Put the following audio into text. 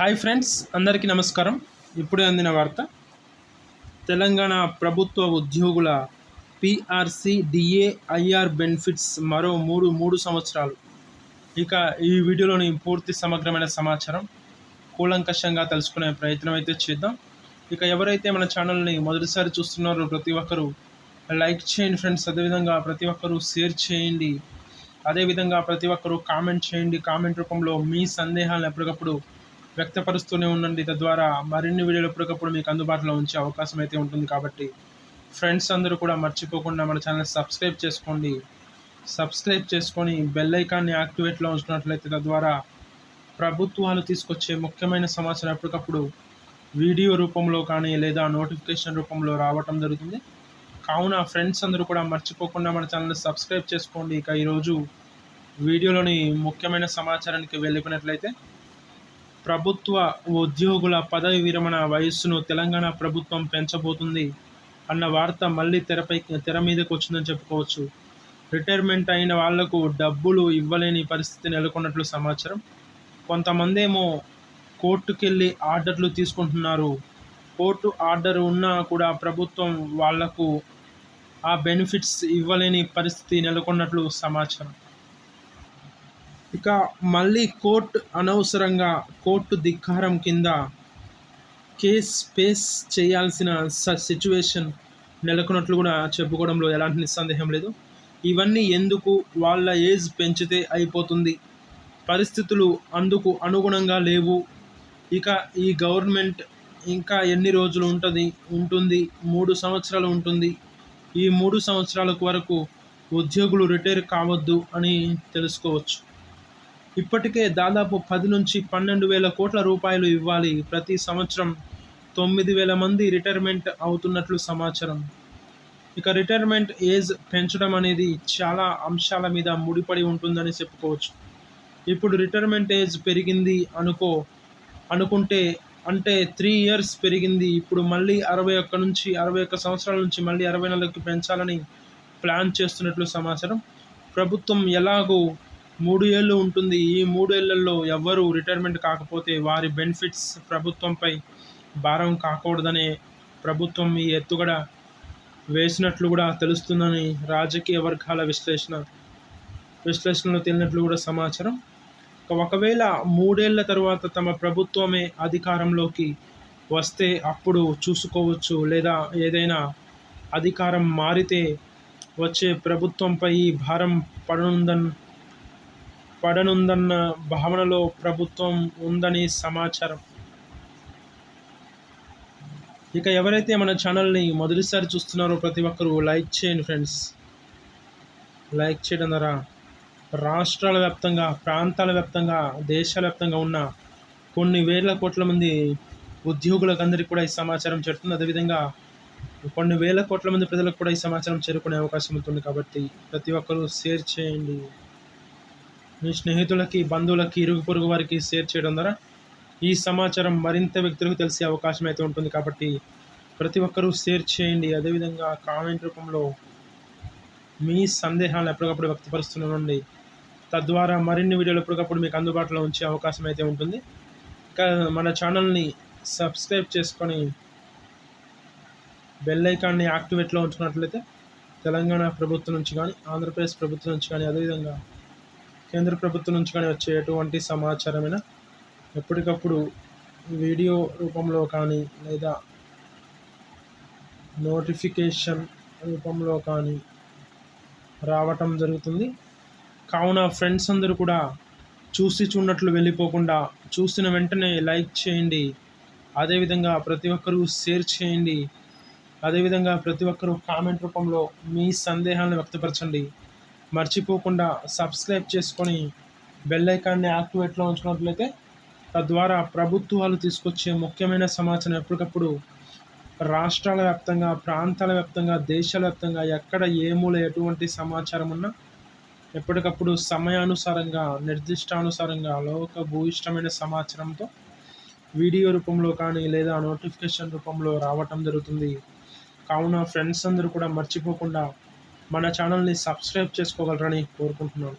Hi friends అందరికీ నమస్కారం. ఇప్పుడే అందిన వార్త తెలంగాణ ప్రభుత్వ ఉద్యోగుల పిఆర్సి డిఏ ఐఆర్ బెనిఫిట్స్ మరో మూడు మూడు సంవత్సరాలు. ఇక ఈ వీడియోలోని పూర్తి సమగ్రమైన సమాచారం కూలంకషంగా తెలుసుకునే ప్రయత్నం అయితే చేద్దాం. ఇక ఎవరైతే మన ఛానల్ని మొదటిసారి చూస్తున్నారో ప్రతి ఒక్కరూ లైక్ చేయండి ఫ్రెండ్స్. అదేవిధంగా ప్రతి ఒక్కరూ షేర్ చేయండి. అదేవిధంగా ప్రతి ఒక్కరూ కామెంట్ చేయండి. కామెంట్ రూపంలో మీ సందేహాలను ఎప్పటికప్పుడు వ్యక్తపరుస్తూనే ఉండండి. తద్వారా మరిన్ని వీడియోలు ఎప్పటికప్పుడు మీకు అందుబాటులో ఉంచే అవకాశం అయితే ఉంటుంది కాబట్టి ఫ్రెండ్స్ అందరూ కూడా మర్చిపోకుండా మన ఛానల్ సబ్స్క్రైబ్ చేసుకోండి. సబ్స్క్రైబ్ చేసుకొని బెల్ ఐకాన్ని యాక్టివేట్లో ఉంచినట్లయితే తద్వారా ప్రభుత్వాలు తీసుకొచ్చే ముఖ్యమైన సమాచారం ఎప్పటికప్పుడు వీడియో రూపంలో కానీ లేదా నోటిఫికేషన్ రూపంలో రావటం జరుగుతుంది. కావున ఫ్రెండ్స్ అందరూ కూడా మర్చిపోకుండా మన ఛానల్ సబ్స్క్రైబ్ చేసుకోండి. ఇక ఈరోజు వీడియోలోని ముఖ్యమైన సమాచారానికి వెళ్ళిపోయినట్లయితే ప్రభుత్వ ఉద్యోగుల పదవి విరమణ వయస్సును తెలంగాణ ప్రభుత్వం పెంచబోతుంది అన్న వార్త మళ్ళీ తెరపై తెర మీదకి వచ్చిందని చెప్పుకోవచ్చు. రిటైర్మెంట్ అయిన వాళ్ళకు డబ్బులు ఇవ్వలేని పరిస్థితి నెలకొన్నట్లు సమాచారం. కొంతమంది ఏమో కోర్టుకెళ్ళి ఆర్డర్లు తీసుకుంటున్నారు. కోర్టు ఆర్డర్ ఉన్నా కూడా ప్రభుత్వం వాళ్ళకు ఆ బెనిఫిట్స్ ఇవ్వలేని పరిస్థితి నెలకొన్నట్లు సమాచారం. ఇక మళ్ళీ కోర్టు అనవసరంగా కోర్టు ధిక్కారం కింద కేస్ ఫేస్ చేయాల్సిన సిచ్యువేషన్ నెలకొన్నట్లు కూడా చెప్పుకోవడంలో ఎలాంటి నిస్సందేహం లేదు. ఇవన్నీ ఎందుకు వాళ్ళ ఏజ్ పెంచితే అయిపోతుంది? పరిస్థితులు అందుకు అనుగుణంగా లేవు. ఇక ఈ గవర్నమెంట్ ఇంకా ఎన్ని రోజులు ఉంటుంది? ఉంటుంది. మూడు సంవత్సరాలు ఉంటుంది. ఈ మూడు సంవత్సరాల వరకు ఉద్యోగులు రిటైర్ కావద్దు అని తెలుసుకోవచ్చు. ఇప్పటికే దాదాపు పది నుంచి పన్నెండు వేల కోట్ల రూపాయలు ఇవ్వాలి. ప్రతి సంవత్సరం తొమ్మిది వేల మంది రిటైర్మెంట్ అవుతున్నట్లు సమాచారం. ఇక రిటైర్మెంట్ ఏజ్ పెంచడం అనేది చాలా అంశాల మీద ముడిపడి ఉంటుందని చెప్పుకోవచ్చు. ఇప్పుడు రిటైర్మెంట్ ఏజ్ పెరిగింది అనుకో అనుకుంటే అంటే త్రీ ఇయర్స్ పెరిగింది. ఇప్పుడు మళ్ళీ అరవై ఒక్క నుంచి అరవై ఒక్క సంవత్సరాల నుంచి మళ్ళీ అరవై నాలుగుకి పెంచాలని ప్లాన్ చేస్తున్నట్లు సమాచారం. ప్రభుత్వం ఎలాగో మూడు ఏళ్ళు ఉంటుంది. ఈ మూడేళ్ళలో ఎవ్వరూ రిటైర్మెంట్ కాకపోతే వారి బెనిఫిట్స్ ప్రభుత్వంపై భారం కాకూడదనే ప్రభుత్వం ఈ ఎత్తుగడ వేసినట్లు కూడా తెలుస్తుందని రాజకీయ వర్గాల విశ్లేషణ విశ్లేషణలో తేలినట్లు కూడా సమాచారం. ఒకవేళ మూడేళ్ళ తర్వాత తమ ప్రభుత్వమే అధికారంలోకి వస్తే అప్పుడు చూసుకోవచ్చు. లేదా ఏదైనా అధికారం మారితే వచ్చే ప్రభుత్వంపై భారం పడనుందని పడనుందన్న భావనలో ప్రభుత్వం ఉందని సమాచారం. ఇక ఎవరైతే మన ఛానల్ని మొదటిసారి చూస్తున్నారో ప్రతి ఒక్కరూ లైక్ చేయండి ఫ్రెండ్స్. లైక్ చేయడం ద్వారా రాష్ట్రాల వ్యాప్తంగా ప్రాంతాల వ్యాప్తంగా దేశాల వ్యాప్తంగా ఉన్న కొన్ని వేల కోట్ల మంది ఉద్యోగులకు అందరికీ కూడా ఈ సమాచారం చేరుతుంది. అదేవిధంగా కొన్ని వేల కోట్ల మంది ప్రజలకు కూడా ఈ సమాచారం చేరుకునే అవకాశం ఉంటుంది కాబట్టి ప్రతి ఒక్కరూ షేర్ చేయండి. మీ స్నేహితులకి బంధువులకి ఇరుగు పొరుగు వారికి షేర్ చేయడం ద్వారా ఈ సమాచారం మరింత వ్యక్తులకు తెలిసే అవకాశం అయితే ఉంటుంది. కాబట్టి ప్రతి ఒక్కరూ షేర్ చేయండి. అదేవిధంగా కామెంట్ రూపంలో మీ సందేహాలను ఎప్పటికప్పుడు వ్యక్తపరుస్తున్నానండి తద్వారా మరిన్ని వీడియోలు ఎప్పటికప్పుడు మీకు అందుబాటులో ఉంచే అవకాశం అయితే ఉంటుంది. ఇంకా మన ఛానల్ని సబ్స్క్రైబ్ చేసుకొని బెల్ ఐకాన్ని యాక్టివేట్లో ఉంచుకున్నట్లయితే తెలంగాణ ప్రభుత్వం నుంచి కానీ ఆంధ్రప్రదేశ్ ప్రభుత్వం నుంచి కానీ అదేవిధంగా కేంద్ర ప్రభుత్వం నుంచి కానీ వచ్చే ఎటువంటి సమాచారమైన ఎప్పటికప్పుడు వీడియో రూపంలో కానీ లేదా నోటిఫికేషన్ రూపంలో కానీ రావటం జరుగుతుంది. కావున ఫ్రెండ్స్ అందరూ కూడా చూసి చూడట్లు వెళ్ళిపోకుండా చూసిన వెంటనే లైక్ చేయండి. అదేవిధంగా ప్రతి ఒక్కరూ షేర్ చేయండి. అదేవిధంగా ప్రతి ఒక్కరూ కామెంట్ రూపంలో మీ సందేహాలను వ్యక్తపరచండి. మర్చిపోకుండా సబ్స్క్రైబ్ చేసుకొని బెల్ ఐకాన్ని యాక్టివేట్లో ఉంచుకున్నట్లయితే తద్వారా ప్రభుత్వాలు తీసుకొచ్చే ముఖ్యమైన సమాచారం ఎప్పటికప్పుడు రాష్ట్రాల వ్యాప్తంగా ప్రాంతాల వ్యాప్తంగా దేశాల వ్యాప్తంగా ఎక్కడ ఏ మూల ఎటువంటి సమాచారం ఉన్నా ఎప్పటికప్పుడు సమయానుసారంగా నిర్దిష్టానుసారంగా లోక భూయిష్టమైన సమాచారంతో వీడియో రూపంలో కానీ లేదా నోటిఫికేషన్ రూపంలో రావటం జరుగుతుంది. కావున ఫ్రెండ్స్ అందరూ కూడా మర్చిపోకుండా మన ఛానల్ని సబ్స్క్రైబ్ చేసుకోగలరని కోరుకుంటున్నాను.